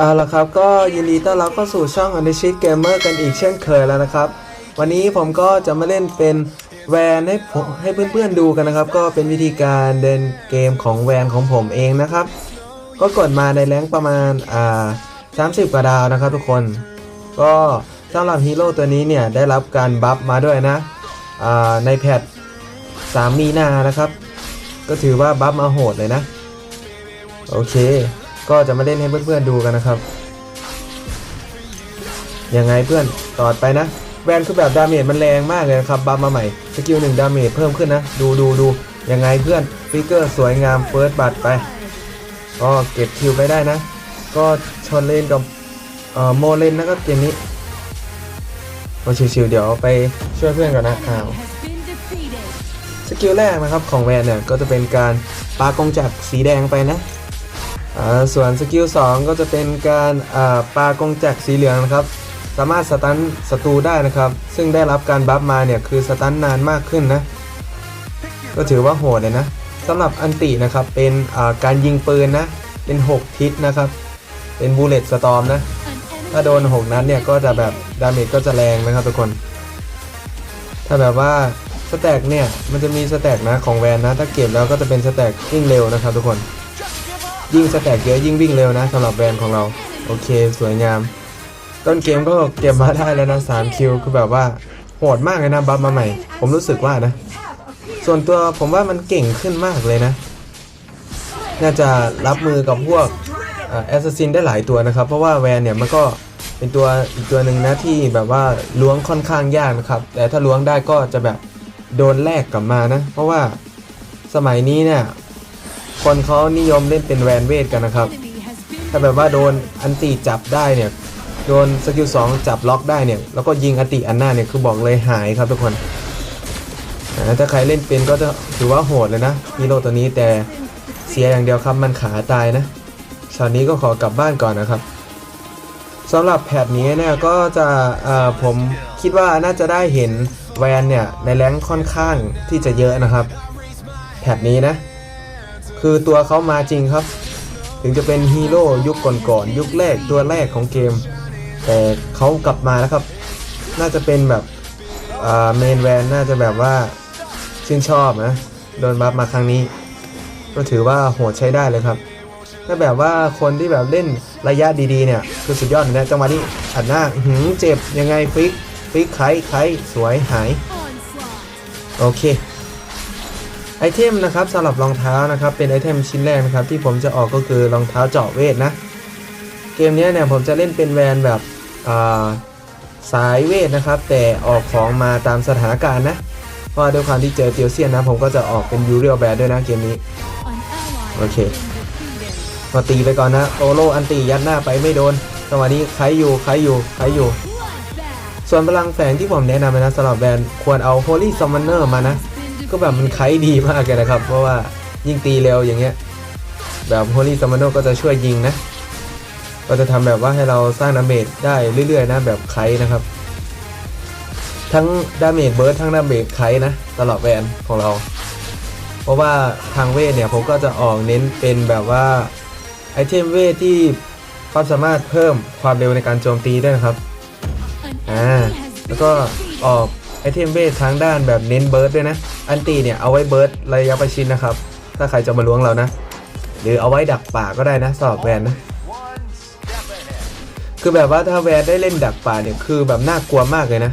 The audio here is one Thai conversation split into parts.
เอาละครับก็ยินดีต้อนรับเข้าสู่ช่อง u n d e r s h i t Gamer กันอีกเช่นเคยแล้วนะครับ วันนี้ผมก็จะมาเล่นเป็นแวนให้ผมให้เพื่อนๆดูกันนะครับ ก็เป็นวิธีการเดินเกมของแวนของผมเองนะครับ ก็กดมาในแรงประมาณอ่า30กว่าดาวนะครับทุกคน ก็สำหรับฮีโร่ตัวนี้เนี่ยได้รับการบัฟมาด้วยนะอ่าในแพท3มีนานะครับ ก็ถือว่าบัฟมาโหดเลยนะ โอเค ก็จะมาเล่นให้เพื่อนๆดูกันนะครับยังไงเพื่อนต่อไปนะ แวนคือแบบดาเมจมันแรงมากเลยนะครับบัฟมาใหม่สกิลหนึ่งดาเมจเพิ่มขึ้นนะ ดูดูดูยังไงเพื่อนฟิกเกอร์สวยงามเฟิร์สบัตไปก็เก็บคิวไปได้นะ ก็ชนเล่นกับโมเลนนะครับเกมนี้ก็ชิวๆเดี๋ยวไปช่วยเพื่อนก่อนนะอ้าวสกิลแรกนะครับของแวนเนี่ยก็จะเป็นการปากงจักรสีแดงไปนะ ส่วนสกิล2ก็จะเป็นการอ่าปากงจักสีเหลืองนะครับ สามารถสตันศัตรูได้นะครับ ซึ่งได้รับการบัฟมาเนี่ยคือสตันนานมากขึ้นนะ ก็ถือว่าโหดเลยนะสำหรับอันตินะครับเป็นการยิงปืนนะ เป็น 6 ทิศนะครับ เป็นบูเลตสตอมนะ ถ้าโดน 6 นัดเนี่ยก็จะแบบดาเมจก็จะแรงนะครับทุกคน ถ้าแบบว่าสแต็กเนี่ยมันจะมีสแต็กนะของแวนนะ ถ้าเก็บแล้วก็จะเป็นสแต็กวิ่งเร็วนะครับทุกคน ยิ่งสแต็กเยอะยิ่งวิ่งเร็วนะสำหรับแวนของเรา โอเค สวยงาม ต้นเกมก็เก็บมาได้แล้วนะ3คิวคือแบบว่าโหดมากเลยนะบัฟมาใหม่ ผมรู้สึกว่านะ ส่วนตัวผมว่ามันเก่งขึ้นมากเลยนะ น่าจะรับมือกับพวกแอสซัสซินได้หลายตัวนะครับ เพราะว่าแวนเนี่ยมันก็เป็นตัวอีกตัวหนึ่งนะที่แบบว่าล้วงค่อนข้างยากนะครับ แต่ถ้าล้วงได้ก็จะแบบโดนแลกกลับมานะ เพราะว่าสมัยนี้เนี่ย คนเขานิยมเล่นเป็นแวนเวทกันนะครับ ถ้าแบบว่าโดนอันติจับได้เนี่ย โดนสกิล2จับล็อกได้เนี่ย แล้วก็ยิงอันติอันหน้าเนี่ยคือบอกเลยหายครับทุกคน ถ้าใครเล่นเป็นก็จะถือว่าโหดเลยนะฮีโร่ตัวนี้แต่เสียอย่างเดียวครับมันขาตายนะช็อตนี้ก็ขอกลับบ้านก่อนนะครับสำหรับแพทนี้เนี่ยก็จะอ่อผมคิดว่าน่าจะได้เห็นแวนเนี่ยในแรงค่อนข้างที่จะเยอะนะครับ แพทนี้นะ คือตัวเขามาจริงครับ ถึงจะเป็นฮีโร่ยุคก่อนๆยุคแรกตัวแรกของเกม แต่เขากลับมาแล้วครับ น่าจะเป็นแบบเมนแวนน่าจะแบบว่าชื่นชอบนะ โดนบัฟมาครั้งนี้ ก็ถือว่าโหดใช้ได้เลยครับ ถ้าแบบว่าคนที่แบบเล่นระยะดีๆเนี่ย คือสุดยอดนะจังหวะนี้อัดหน้าหืมเจ็บยังไงฟิกฟิกไคไคสวยหาย โอเค ไอเทมนะครับสำหรับรองเท้านะครับเป็นไอเทมชิ้นแรกนะครับที่ผมจะออกก็คือรองเท้าเจาะเวทนะ เกมนี้เนี่ยผมจะเล่นเป็นแวนแบบาสายเวทนะครับ แต่ออกของมาตามสถานการณ์นะเพราะด้วยความที่เจอเตียวเซียนนะ ผมก็จะออกเป็นยูเรียลแบดด้วยนะเกมนี้ โอเคก็ตีไปก่อนนะโอโลอันตียัดหน้าไปไม่โดนจังหวะนี้ใครอยู่ใครอยู่ใครอยู่ ส่วนพลังแฝงที่ผมแนะนำนะสำหรับแบรนด์ควรเอา Holy Summoner มานะ ก็แบบมันไคดีมากเลยนะครับ เพราะว่ายิ่งตีเร็วอย่างเงี้ย แบบ Holy Summoner ก็จะช่วยยิงนะ ก็จะทำแบบว่าให้เราสร้างดาเมจได้เรื่อยๆนะแบบไคนะครับ ทั้งดาเมจเบิร์ดทั้งดาเมจไคนะ ตลอดแวนของเรา เพราะว่าทางเวทเนี่ยผมก็จะออกเน้นเป็นแบบว่าไอเทมเวทที่ความสามารถเพิ่มความเร็วในการโจมตีด้วยนะครับ อ่า แล้วก็ออก ไอเทมเวททางด้านแบบเน้นเบิร์ดด้วยนะ อันตีเนี่ยเอาไว้เบิร์ดระยะประชิดนะครับ ถ้าใครจะมาล้วงเรานะ หรือเอาไว้ดักป่าก็ได้นะสอบแวนนะ คือแบบว่าถ้าแวนได้เล่นดักป่าเนี่ยคือแบบน่ากลัวมากเลยนะ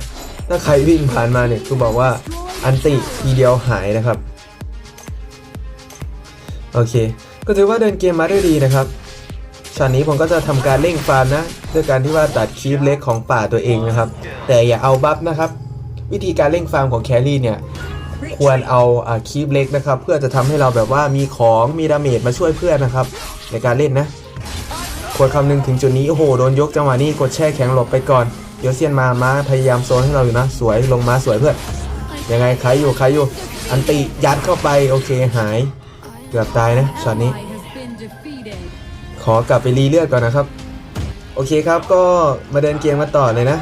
ถ้าใครวิ่งผ่านมาเนี่ยคือบอกว่าอันติทีเดียวหายนะครับ โอเค ก็ถือว่าเดินเกมมาได้ดีนะครับช็อตนี้ผมก็จะทำการเร่งฟาร์มนะ ด้วยการที่ว่าตัดคีฟเล็กของป่าตัวเองนะครับ แต่อย่าเอาบัฟนะครับ วิธีการเร่งฟาร์มของแครี่เนี่ยควรเอาอาคีฟเล็กนะครับ เพื่อจะทำให้เราแบบว่ามีของมีดาเมจมาช่วยเพื่อนนะครับ ในการเล่นนะควรคำนึงถึงจุดนี้ โอ้โห โดนยกจังหวะนี้กดแช่แข็งหลบไปก่อนเดี๋ยวเซียนมาม้าพยายามโซนให้เราอยู่นะ สวยลงมาสวยเพื่อนยังไงใครอยู่ใครอยู่ อันติยัดเข้าไปโอเคหาย เกือบตายนะช็อตนี้ ขอกลับไปรีเลือดก่อนนะครับ โอเคครับก็มาเดินเกมมาต่อเลยนะ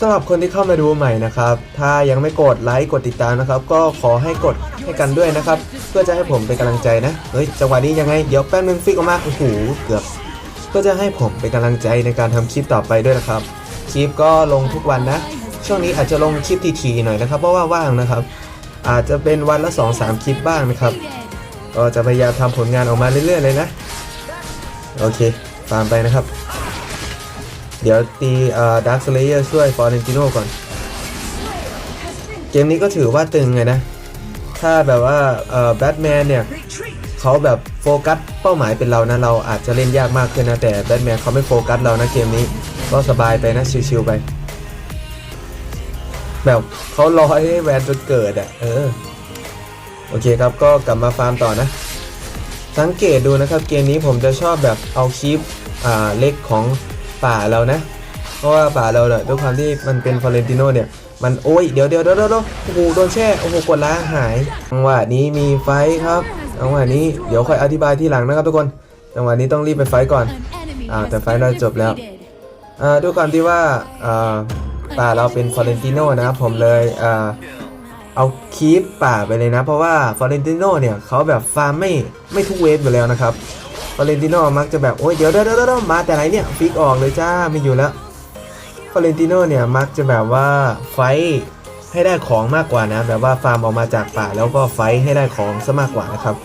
สำหรับคนที่เข้ามาดูใหม่นะครับ ถ้ายังไม่กดไลค์กดติดตามนะครับ ก็ขอให้กดให้กันด้วยนะครับ เพื่อจะให้ผมเป็นกำลังใจนะ เฮ้ยจังหวะนี้ยังไง เดี๋ยวแป๊บนึงฟิกออกมา โอ้โห เกือบ ก็จะให้ผมเป็นกำลังใจในการทำคลิปต่อไปด้วยนะครับ คลิปก็ลงทุกวันนะ ช่วงนี้อาจจะลงคลิปทีๆหน่อยนะครับ เพราะว่าว่างนะครับ อาจจะเป็นวันละ 2-3 คลิปบ้างนะครับ ก็จะพยายามทำผลงานออกมาเรื่อยๆเลยนะ โอเค ตามไปนะครับ เดี๋ยวตีเอ่อดักสเลเยอร์ช่วยฟอร์เรนติโนก่อน เกมนี้ก็ถือว่าตึงไงนะ ถ้าแบบว่าเอ่อแบทแมนเนี่ยเขาแบบโฟกัสเป้าหมายเป็นเรานะ เราอาจจะเล่นยากมากขึ้นนะ แต่แบทแมนเขาไม่โฟกัสเรานะเกมนี้ก็สบายไปนะชิวๆไป แบบเขารอให้แวนจนเกิดอะ เออ โอเคครับก็กลับมาฟาร์มต่อนะ สังเกตดูนะครับเกมนี้ผมจะชอบแบบเอาคลิปเล็กของ ป่าเรานะ เพราะว่าป่าเราเนี่ยด้วยความที่มันเป็นฟอเรนติโนเนี่ย มันโอ้ยเดี๋ยวเดี๋ยวเดี๋ยวเดี๋ยวโอ้โหโดนแช่โอ้โหกดล้างหายจังหวะนี้มีไฟครับจังหวะนี้เดี๋ยวค่อยอธิบายที่หลังนะครับทุกคนจังหวะนี้ต้องรีบไปไฟก่อนอ่าแต่ไฟเราจบแล้วอ่าด้วยความที่ว่าอ่าป่าเราเป็นฟอเรนติโนนะครับผมเลยอ่าเอาคีปป่าไปเลยนะ เพราะว่าฟอเรนติโนเนี่ยเขาแบบฟาร์มไม่ไม่ทุกเวฟอยู่แล้วนะครับ ฟอเรนติโน่มักจะแบบโอ้ยเดี๋ยวเดี๋ยวเดี๋ยวมาแต่ไหนเนี่ยฟิกออกเลยจ้าไม่อยู่แล้วฟอเรนติโน่เนี่ยมักจะแบบว่าไฟให้ได้ของมากกว่านะ แบบว่าฟาร์มออกมาจากป่าแล้วก็ไฟให้ได้ของซะมากกว่านะครับ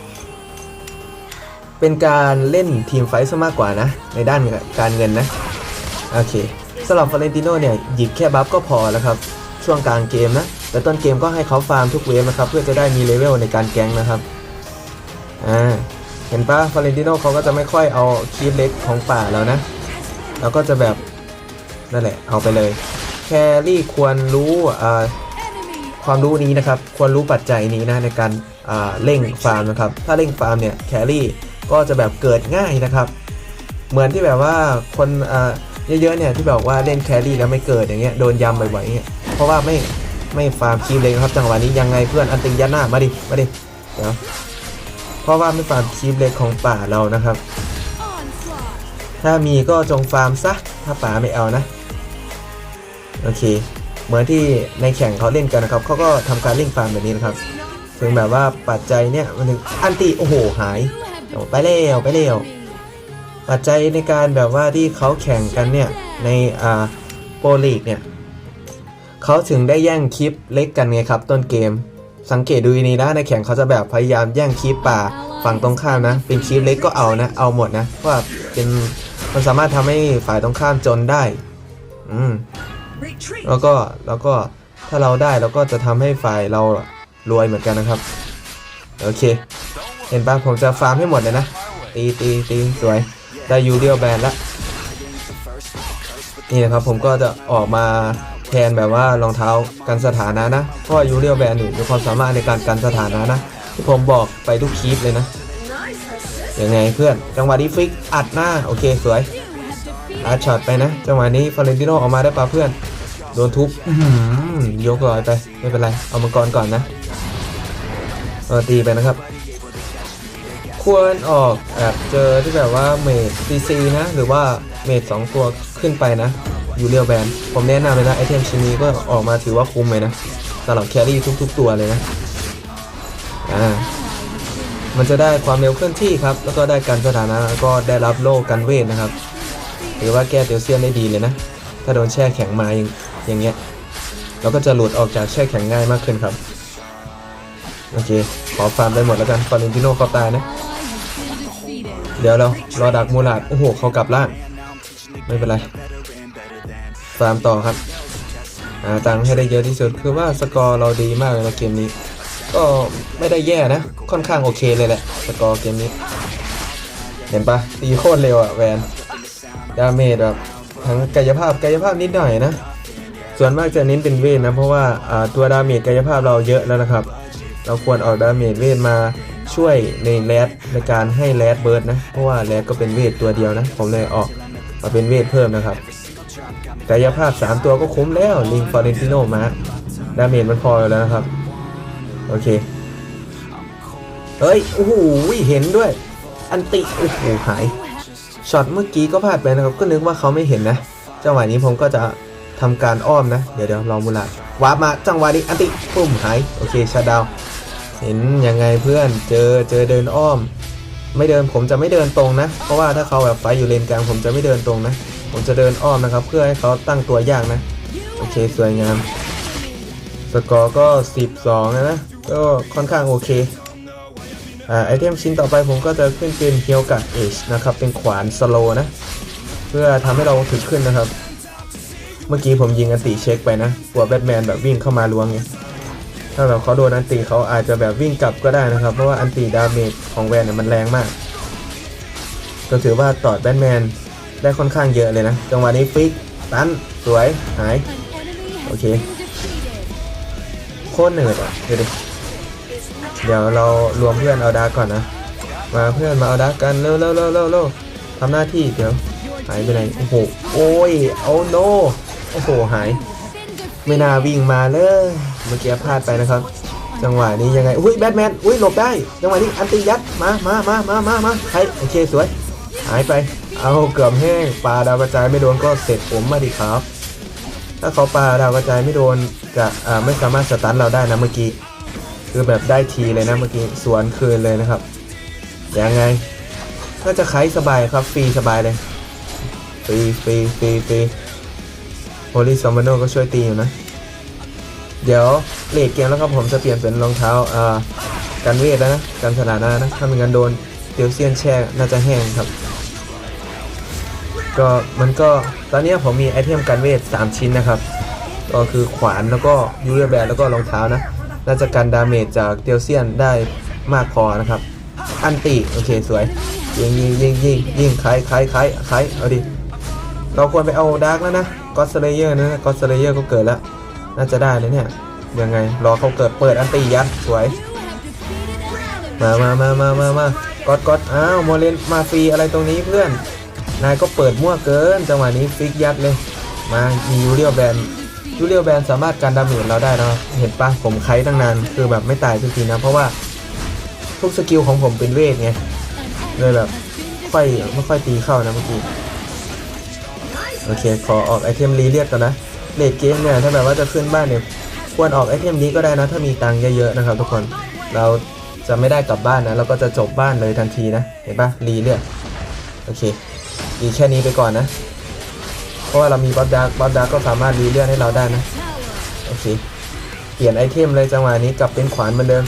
เป็นการเล่นทีมไฟซะมากกว่านะ ในด้านการเงินนะ โอเคสำหรับฟอเรนติโนเนี่ยหยิบแค่บัฟก็พอแล้วครับ ช่วงกลางเกมนะ แต่ต้นเกมก็ให้เขาฟาร์มทุกเวฟนะครับ เพื่อจะได้มีเลเวลในการแก๊งนะครับ อ่า เห็นปะฟอเรนติโนเขาก็จะไม่ค่อยเอาคีบเล็กของป่าแล้วนะ แล้วก็จะแบบนั่นแหละเอาไปเลย แครี่ควรรู้ความรู้นี้นะครับ ควรรู้ปัจจัยนี้นะในการเร่งฟาร์มนะครับ ถ้าเร่งฟาร์มเนี่ยแครี่ก็จะแบบเกิดง่ายนะครับ เหมือนที่แบบว่าคนเยอะๆเนี่ยที่แบบว่าเล่นแครี่แล้วไม่เกิดอย่างเงี้ยโดนยำบ่อยๆเงี้ยเพราะว่าไม่ไม่ฟาร์มคีบเลยครับจังหวะนี้ยังไงเพื่อนอันติงยัดหน้ามาดิมาดิเดี๋ยว ราะว่าไม่ฟาร์มคีบเล็กของป่าเรานะครับ ถ้ามีก็จงฟาร์มซะ ถ้าป่าไม่เอานะ โอเค เหมือนที่ในแข่งเขาเล่นกันนะครับ เขาก็ทำการเล่นฟาร์มแบบนี้นะครับ ถึงแบบว่าปัจจัยเนี่ยมันถึงอันติโอ้โหหายไปแล้วไปแล้วปัจจัยในการแบบว่าที่เขาแข่งกันเนี่ยในอ่าโปรลีกเนี่ยเขาถึงได้แย่งคลิปเล็กกันไงครับต้นเกม สังเกตดูดีๆนะในแข่งเขาจะแบบพยายามแย่งคลิปป่าฝั่งตรงข้ามนะ เป็นคลิปเล็กก็เอานะ เอาหมดนะว่าเป็นมันสามารถทำให้ฝ่ายตรงข้ามจนได้ อืมแล้วก็แล้วก็ถ้าเราได้เราก็จะทำให้ฝ่ายเรารวยเหมือนกันนะครับ โอเค เห็นปะผมจะฟาร์มให้หมดเลยนะ ตีตีตีสวย ได้ยูเรียลแบนละนี่นะครับผมก็จะออกมา แทนแบบว่ารองเท้ากันสถานะนะเพราะว่ายูเรียลแบนนี่มีความสามารถในการกันสถานะนะ ที่ผมบอกไปทุกคลิปเลยนะยังไงเพื่อนจังหวะนี้ฟิกอัดหน้าโอเคสวยอัดช็อตไปนะ จังหวะนี้ฟอเรนติโนออกมาได้ปะเพื่อน โดนทุบยกลอยไปไม่เป็นไร เอามังกรก่อนนะเออตีไปนะครับ ควรออกแอบเจอที่แบบว่าเมดซีซีนะ หรือว่าเมดสองตัวขึ้นไปนะ ยูเรียลแบนผมแนะนำเลยนะไอเทมชิ้นนี้ก็ออกมาถือว่าคุ้มเลยนะสำหรับแครี่ทุก ๆ ตัวเลยนะอ่ามันจะได้ความเร็วเคลื่อนที่ครับ แล้วก็ได้การสถานะแล้วก็ได้รับโล่กันเวทนะครับหรือว่าแก้เตียวเซียนได้ดีเลยนะ ถ้าโดนแช่แข็งมาอย่างอย่างเงี้ยเราก็จะหลุดออกจากแช่แข็งง่ายมากขึ้นครับ โอเค ขอฟาร์มได้หมดแล้วกันฟอร์เรนติโนเขาตายนะ เดี๋ยวเรารอดักมูลาดโอ้โหเขากลับล่าง ไม่เป็นไร ฟามต่อครับหาตังค์ให้ได้เยอะที่สุดคือว่าสกอร์เราดีมากเลยนะเกมนี้ ก็ไม่ได้แย่นะ ค่อนข้างโอเคเลยแหละสกอร์เกมนี้ เห็นปะตีโคตรเร็วอะแวนดาเมจแบบทั้งกายภาพกายภาพนิดหน่อยนะ ส่วนมากจะเน้นเป็นเวทนะเพราะว่าอ่าตัวดาเมจกายภาพเราเยอะแล้วนะครับ เราควรออกดาเมจเวทมาช่วยในแรดในการให้แรดเบิร์ดนะเพราะว่าแรดก็เป็นเวทตัวเดียวนะ ผมเลยออกมาเป็นเวทเพิ่มนะครับ กายภาพ 3 ตัวก็คุ้มแล้วลิงฟอร์เรนติโนมาดาเมจมันพอแล้วนะครับ โอเคเฮ้ย โอ้โหเห็นด้วย อันติ โอ้โหหายช็อตเมื่อกี้ก็พลาดไปนะครับ ก็นึกว่าเขาไม่เห็นนะ จังหวะนี้ผมก็จะทำการอ้อมนะ เดี๋ยวเดี๋ยวรอมูลาดวาร์ปมาจังหวะนี้อันติปุ่มหาย โอเคชาดาว เห็นยังไงเพื่อน เจอเจอเดินอ้อม ไม่เดินผมจะไม่เดินตรงนะ เพราะว่าถ้าเขาแบบไฟอยู่เลนกลางผมจะไม่เดินตรงนะ ผมจะเดินอ้อมนะครับ เพื่อให้เขาตั้งตัวยากนะ โอเคสวยงาม สกอร์ก็ 12 นะนะ ก็ค่อนข้างโอเคอ่าไอเทมชิ้นต่อไปผมก็จะขึ้นเป็นเฮียวกับเอชนะครับ เป็นขวานสโลนะ เพื่อทำให้เราถึกขึ้นนะครับ เมื่อกี้ผมยิงอันติเช็คไปนะกลัวแบทแมนแบบวิ่งเข้ามาล้วงไงถ้าแบบเขาโดนอันติเขาอาจจะแบบวิ่งกลับก็ได้นะครับ เพราะว่าอันติดาเมจของแวนเนี่ยมันแรงมาก ก็ถือว่าต่อแบทแมน ได้ค่อนข้างเยอะเลยนะ จังหวะนี้ฟิกตันสวย หาย โอเค โคตรเหนื่อยอะเดี๋ยวเดี๋ยวเรารวมเพื่อนเอาดาก่อนนะ มาเพื่อนมาเอาดากกันเร็วเร็วเร็วเร็วเร็วทำหน้าที่เดี๋ยว หายไปไหน โอ้โห โอ้ยเอาโน โอ้โห หาย ไม่น่าวิ่งมาเลย เมื่อกี้พลาดไปนะครับ จังหวะนี้ยังไง อุ้ยแบทแมน อุ้ยหลบได้ จังหวะนี้อันติยัด มามามามามามาใครโอเคสวย หายไป เอาเกือบแห้งปลาดาวกระจายไม่โดนก็เสร็จผมมาดิครับ ถ้าเขาปลาดาวกระจายไม่โดนจะอ่าไม่สามารถสตันเราได้นะเมื่อกี้ คือแบบได้ทีเลยนะเมื่อกี้สวนคืนเลยนะครับยังไงก็จะไคล้สบายครับฟรีสบายเลยฟรีฟรีฟรีฟรีโฮลิซอมบโนก็ช่วยตีอยู่นะ เดี๋ยวเลดเกมแล้วครับผมจะเปลี่ยนเป็นรองเท้าอ่ากันเวทแล้วนะกันสถานะนะถ้าไม่งั้นโดนเตียวเซียนแช่น่าจะแห้งครับ ก็มันก็ตอนนี้ผมมีไอเทมกันเวท 3 ชิ้นนะครับ ก็คือขวานแล้วก็ยูเรียแบนแล้วก็รองเท้านะน่าจะกันดาเมจจากเตียวเซียนได้มากพอนะครับ อันติโอเคสวยยิงยิงยิงยิงยิงคล้ายคล้ายคล้ายคล้ายเอาดิเราควรไปเอาดาร์กแล้วนะก็สเลเยอร์นะก็สเลเยอร์ก็เกิดแล้ว น่าจะได้เลยเนี่ยยังไงรอเขาเกิดเปิดอันติยัดสวย มามามามามามาก๊อตก๊อตอ้าวโมเลนมาฟรีอะไรตรงนี้เพื่อน นายก็เปิดมั่วเกิน จังหวะนี้ฟิกยัดเลย มามียูเรียแบนยูเรียแบนสามารถการดาเมจเราได้นะเห็นปะผมไคตั้งนานคือแบบไม่ตายทุกทีนะ เพราะว่าทุกสกิลของผมเป็นเวทไงเลยแบบค่อยไม่ค่อยตีเข้านะเมื่อกี้โอเคขอออกไอเทมรีเรียกก่อนนะเลดเกมเนี่ยถ้าแบบว่าจะขึ้นบ้านเนี่ยควรออกไอเทมนี้ก็ได้นะ ถ้ามีตังค์เยอะๆนะครับทุกคนเราจะไม่ได้กลับบ้านนะเราก็จะจบบ้านเลยทันทีนะ เห็นปะรีเลือดโอเค รีแค่นี้ไปก่อนนะ เพราะว่าเรามีบัฟดาร์กบัฟดาร์กก็สามารถรีเลือดให้เราได้นะ โอเค เปลี่ยนไอเทมเลยจังหวะนี้กลับเป็นขวานเหมือนเดิม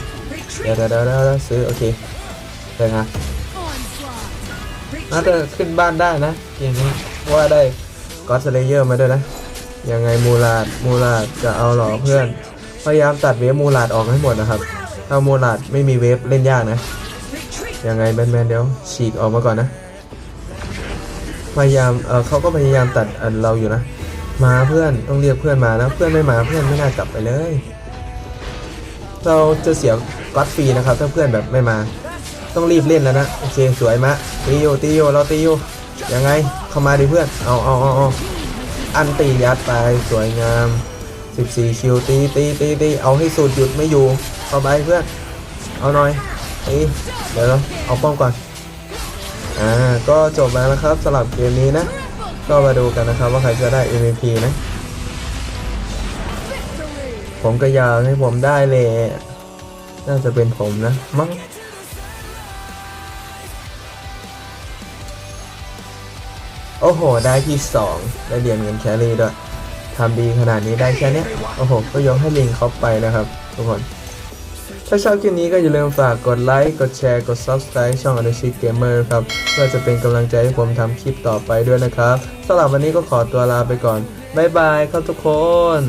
เดี๋ยวเดี๋ยวเดี๋ยวซื้อโอเคเลยนะน่าจะขึ้นบ้านได้นะเกมนี้เพราะว่าได้ก็อสเลเยอร์มาด้วยนะ ยังไงมูลาดมูลาดจะเอาหรอเพื่อน พยายามตัดเวฟมูลาดออกให้หมดนะครับ ถ้ามูลาดไม่มีเวฟเล่นยากนะ ยังไงแบนแมนเดี๋ยวฉีกออกมาก่อนนะ พยายามเออเขาก็พยายามตัดเราอยู่นะ มาเพื่อนต้องเรียกเพื่อนมานะเพื่อนไม่มาเพื่อนไม่น่ากลับไปเลย เราจะเสียก๊อตฟรีนะครับ ถ้าเพื่อนแบบไม่มา ต้องรีบเล่นแล้วนะโอเคสวยมะตีโยตีโยเราตีโยยังไงเข้ามาดิเพื่อนเอาเอาเอาเอาอันตียัดไปสวยงาม 14 คิวตีตีตีตีเอาให้สุดหยุดไม่อยู่เข้าไปเพื่อนเอาหน่อยตีเดี๋ยวเอาป้อมก่อน อ่าก็จบแล้วนะครับสำหรับเกมนี้นะ ก็มาดูกันนะครับว่าใครจะได้ MVP นะ ผมก็อยากให้ผมได้เลย น่าจะเป็นผมนะ มั้งโอ้โห ได้ที่ 2 ได้เหรียญเงินแคลรี่ด้วยทำดีขนาดนี้ได้แค่นี้โอ้โห ก็ยกให้ลิงเขาไปนะครับ ทุกคน ถ้าชอบคลิปนี้ก็อย่าลืมฝากกดไลค์ กดแชร์ กด Subscribe ช่อง u n d e r s h i Gamer ครับเพื่อจะเป็นกำลังใจให้ผมทำคลิปต่อไปด้วยนะครับสำหรับวันนี้ก็ขอตัวลาไปก่อน บ๊ายบายครับทุกคน